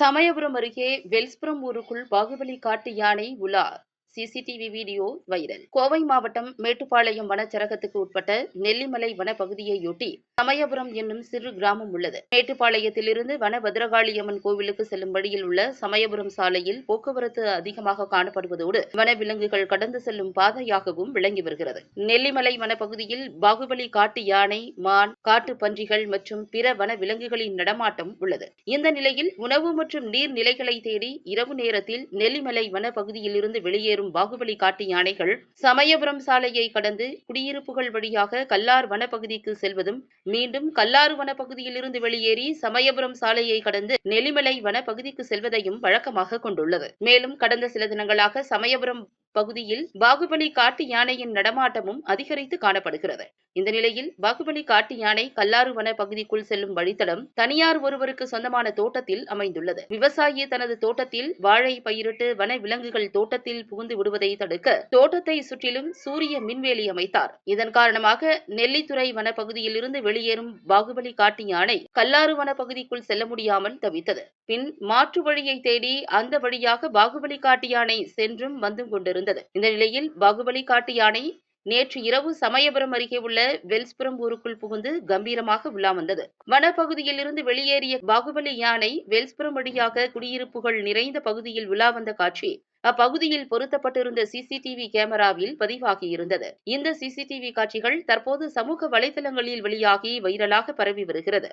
சமயபுரம் அருகே வெல்ஸ்புரம் ஊருக்குள் பாகுபலி காட்டு யானை உலா சிசிடிவி வீடியோ வைரல். கோவை மாவட்டம் மேட்டுப்பாளையம் வனச்சரகத்துக்கு உட்பட்ட நெல்லிமலை வனப்பகுதியையொட்டி சமயபுரம் என்னும் சிறு கிராமம் உள்ளது. மேட்டுப்பாளையத்திலிருந்து வன பத்ரகாளியம்மன் கோவிலுக்கு செல்லும் வழியில் உள்ள சமயபுரம் சாலையில் போக்குவரத்து அதிகமாக காணப்படுவதோடு வனவிலங்குகள் கடந்து செல்லும் பாதையாகவும் விளங்கி வருகிறது. நெல்லிமலை வனப்பகுதியில் பாகுபலி காட்டு யானை மான் காட்டு பன்றிகள் மற்றும் பிற வன விலங்குகளின் நடமாட்டம் உள்ளது. இந்த நிலையில் உணவு மற்றும் நீர் நிலைகளை தேடி இரவு நேரத்தில் நெல்லிமலை வனப்பகுதியிலிருந்து இருந்து வெளியேறும் பாகுபலி காட்டு யானைகள் சமயபுரம் சாலையை கடந்து குடியிருப்புகள் வழியாக கல்லார் வனப்பகுதிக்கு செல்வதும் மீண்டும் கல்லாறு வனப்பகுதியிலிருந்து வெளியேறி சமயபுரம் சாலையை கடந்து நெல்லிமலை வனப்பகுதிக்கு செல்வதையும் வழக்கமாக கொண்டுள்ளது. மேலும் கடந்த சில தினங்களாக சமயபுரம் பகுதியில் பாகுபலி காட்டு யானையின் நடமாட்டமும் அதிகரித்து காணப்படுகிறது. இந்த நிலையில் பாகுபலி காட்டு யானை கல்லாறு வன பகுதிக்குள் செல்லும் வழித்தடம் தனியார் ஒருவருக்கு சொந்தமான தோட்டத்தில் அமைந்துள்ளது. விவசாயி தனது தோட்டத்தில் வாழை பயிரிட்டு வன விலங்குகள் தோட்டத்தில் புகுந்து விடுவதை தடுக்க தோட்டத்தை சுற்றிலும் சூரிய மின்வேலி அமைத்தார். இதன் காரணமாக நெல்லித்துறை வனப்பகுதியில் இருந்து வெளியேறும் பாகுபலி காட்டு யானை கல்லாறு வனப்பகுதிக்குள் செல்ல முடியாமல் தவித்தது. பின் மாற்று வழியை தேடி அந்த வழியாக பாகுபலி காட்டு யானை சென்றும் வந்தும் கொண்டிருந்தது. இருந்தது. இந்த நிலையில் பாகுபலி காட்டு யானை நேற்று இரவு சமயபுரம் அருகே உள்ள வெல்ஸ்புரம் ஊருக்குள் புகுந்து கம்பீரமாக உலா வந்தது. வனப்பகுதியில் இருந்து வெளியேறிய பாகுபலி யானை வெல்ஸ்புரம் வழியாக குடியிருப்புகள் நிறைந்த பகுதியில் உலா வந்த காட்சி அப்பகுதியில் பொருத்தப்பட்டிருந்த சிசிடிவி கேமராவில் பதிவாகியிருந்தது இந்த சிசிடிவி காட்சிகள் தற்போது சமூக வலைதளங்களில் வெளியாகி வைரலாக பரவி வருகிறது.